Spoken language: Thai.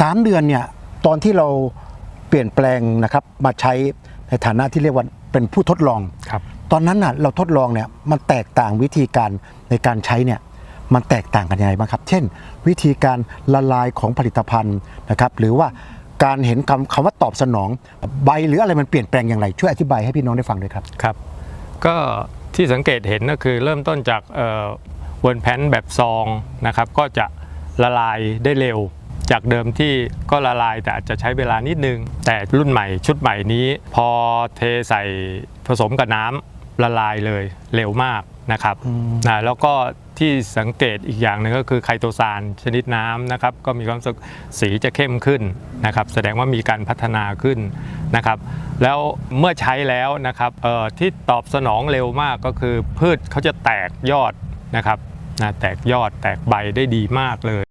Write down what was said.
สามเดือนเนี่ยตอนที่เราเปลี่ยนแปลงนะครับมาใช้ในฐานะที่เรียกว่าเป็นผู้ทดลอง ครับตอนนั้นน่ะเราทดลองเนี่ยมันแตกต่างวิธีการในการใช้เนี่ยมันแตกต่างกันยังไงบ้างครับ เช่น วิธีการละลายของผลิตภัณฑ์นะครับหรือว่าการเห็นคำคำว่าตอบสนอง ใบหรืออะไรมันเปลี่ยนแปลงอย่างไร ช่วยอธิบายให้พี่น้องได้ฟังด้วยครับ ครับ ก็ที่สังเกตเห็นก็คือเริ่มต้นจากเอ่อเวิร์นแพนแบบซองนะครับก็จะละลายได้เร็ว จากเดิมที่ก็ละลายแต่อาจจะใช้เวลานิดนึง แต่รุ่นใหม่ชุดใหม่นี้ พอเทใส่ผสมกับน้ำละลายเลยเร็วมากนะครับนะแล้วก็ที่สังเกตอีกอย่างหนึ่งก็คือไคโตซานชนิดน้ำนะครับ ก็มีความรู้สึกสีจะเข้มขึ้นนะครับ แสดงว่ามีการพัฒนาขึ้นนะครับ แล้วเมื่อใช้แล้วนะครับเอ่อที่ตอบสนองเร็วมากก็คือพืชเขาจะแตกยอดนะครับนะแตกยอดแตกใบได้ดีมากเลย